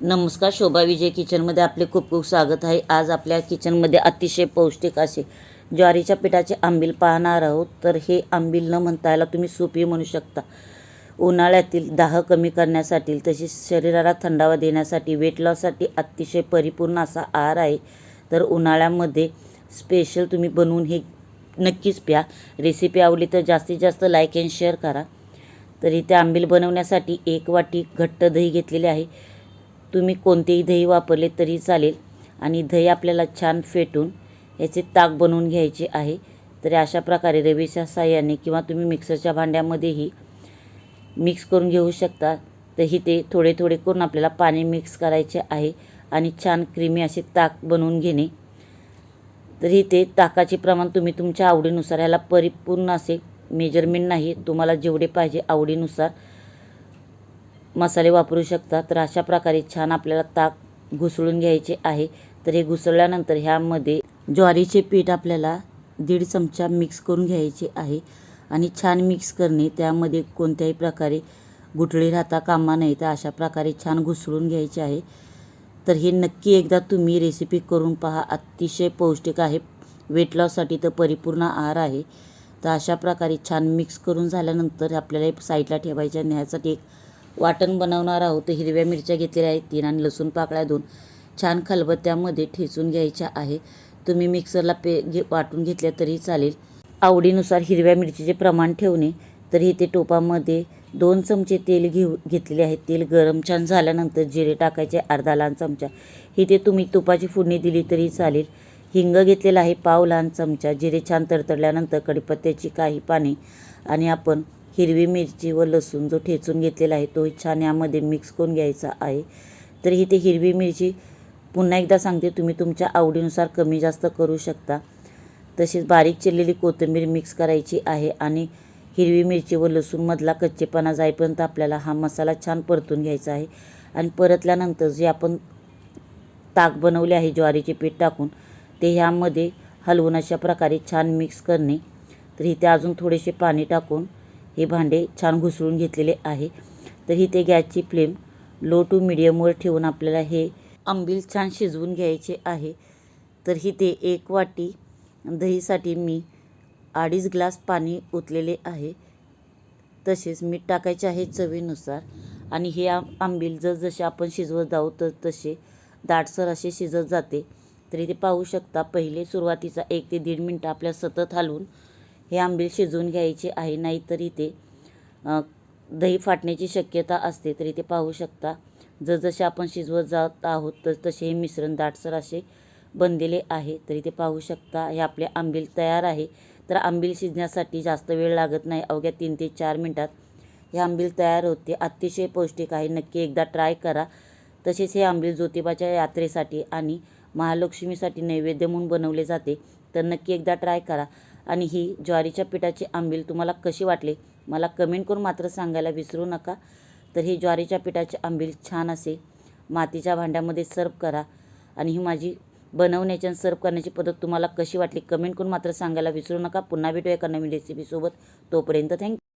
नमस्कार शोभा विजय किचनमध्ये आपले खूप खूप स्वागत आहे. आज आपल्या किचनमध्ये अतिशय पौष्टिक असे ज्वारीच्या पिठाचे आंबील पाहणार आहोत. तर हे आंबील न म्हणता याला तुम्ही सूपही म्हणू शकता. उन्हाळ्यातील दाह कमी करण्यासाठी तसेच शरीराला थंडावा देण्यासाठी वेट लॉससाठी अतिशय परिपूर्ण असा आहार आहे. तर उन्हाळ्यामध्ये स्पेशल तुम्ही बनवून हे नक्कीच प्या. रेसिपी आवडली तर जास्तीत जास्त लाईक अँड शेअर करा. तर इथे आंबील बनवण्यासाठी एक वाटी घट्ट दही घेतलेले आहे. तुम्ही कोणतेही दही वापरले तरी चालेल. आणि दही आपल्याला छान फेटून याचे ताक बनवून घ्यायचे आहे. तर अशा प्रकारे रवीच्या साह्याने किंवा तुम्ही मिक्सरच्या भांड्यामध्येही मिक्स करून घेऊ शकता. तर ते थोडे थोडे करून आपल्याला पाणी मिक्स करायचे आहे आणि छान क्रीमी असे ताक बनवून घेणे. तर इथे ताकाचे प्रमाण तुम्ही तुमच्या आवडीनुसार ह्याला परिपूर्ण असे मेजरमेंट नाही तुम्हाला जेवढे पाहिजे आवडीनुसार मसाले वापरू शकता तर अशा प्रकारे छान आपल्याला ताक घुसळून घ्यायचे आहे. तर हे घुसळल्यानंतर ह्यामध्ये ज्वारीचे पीठ आपल्याला दीड चमचा मिक्स करून घ्यायचे आहे. आणि छान मिक्स करणे त्यामध्ये कोणत्याही प्रकारे गुठळी राहता कामा नाही तर अशा प्रकारे छान घुसळून घ्यायचे आहे. तर हे नक्की एकदा तुम्ही रेसिपी करून पहा. अतिशय पौष्टिक आहे. वेट लॉससाठी तर परिपूर्ण आहार आहे. तर अशा प्रकारे छान मिक्स करून झाल्यानंतर आपल्याला एक साईडला ठेवायच्या न्यायसाठी एक वाटण बनवणार आहोत. तर हिरव्या मिरच्या घेतलेल्या आहेत. तीन आणि लसूण पाकळ्या दोन. छान खलबत्त्यामध्ये ठेचून घ्यायच्या आहे. तुम्ही मिक्सरला पे घे वाटून घेतल्या तरी चालेल. आवडीनुसार हिरव्या मिरचीचे प्रमाण ठेवणे. तर इथे टोपामध्ये दोन चमचे तेल घेऊ घेतलेले आहे तेल गरम छान झाल्यानंतर जिरे टाकायचे अर्धा लहान चमचा. इथे तुम्ही तुपाची फोडणी दिली तरी चालेल. हिंग घेतलेला आहे पाव लहान चमचा. जिरे छान तडतडल्यानंतर कडीपत्त्याची काही पाने आणि आपण हिरवी मिरची व लसूण जो ठेचून घेतलेला आहे तो छान यामध्ये मिक्स करून घ्यायचा आहे. तर ही ते हिरवी मिरची पुन्हा एकदा सांगते तुम्ही तुमच्या आवडीनुसार कमी जास्त करू शकता. तसेच बारीक चिरलेली कोथिंबीर मिक्स करायची आहे आणि हिरवी मिरची व लसूणमधला कच्चेपणा जाईपर्यंत आपल्याला हा मसाला छान परतून घ्यायचा आहे. आणि परतल्यानंतर जे आपण ताक बनवले आहे ज्वारीचे पीठ टाकून ते ह्यामध्ये हलवून अशा प्रकारे छान मिक्स करणे. तर इथे अजून थोडेसे पाणी टाकून हे भांडे छान घुसळून घेतलेले आहे. तर ते गॅसची फ्लेम लो टू मिडियमवर ठेवून आपल्याला हे आंबील छान शिजवून घ्यायचे आहे. तर ते एक वाटी दहीसाठी मी अडीच ग्लास पाणी ओतलेले आहे. तसेच मीठ टाकायचे आहे चवीनुसार. आणि हे आं आंबील जर जसे आपण शिजवत जाऊ तर तसे दाटसर असे शिजत जाते. तर इथे पाहू शकता पहिले सुरुवातीचा एक ते दीड मिनटं आपल्या सतत हलवून हे आंबील शिजवून घ्यायचे आहे नाहीतर इथे दही फाटण्याची शक्यता असते तर इथे पाहू शकता. जसजसे आपण शिजवत जात आहोत तर तसे हे मिश्रण दाटसर असे बनलेले आहे. तर इथे पाहू शकता हे आपले आंबील तयार आहे. तर आंबील शिजण्यासाठी जास्त वेळ लागत नाही अवघ्या तीन ते चार मिनटात हे आंबील तयार होते. अतिशय पौष्टिक आहे नक्की एकदा ट्राय करा. तसेच हे आंबील ज्योतिबाच्या यात्रेसाठी आणि महालक्ष्मीसाठी नैवेद्य म्हणून बनवले जाते तर नक्की एकदा ट्राय करा. आणि ही ज्वारीच्या पिठाची आंबील तुम्हाला कशी वाटले? मला कमेंट करून मात्र सांगायला विसरू नका. तर ही ज्वारीच्या पिठाची आंबील छान असे मातीच्या भांड्यामध्ये सर्व करा. आणि ही माझी बनवण्याची आणि सर्व करण्याची पद्धत तुम्हाला कशी वाटली? कमेंट करून मात्र सांगायला विसरू नका. पुन्हा भेटू एका नवीन रेसिपीसोबत तोपर्यंत थँक्यू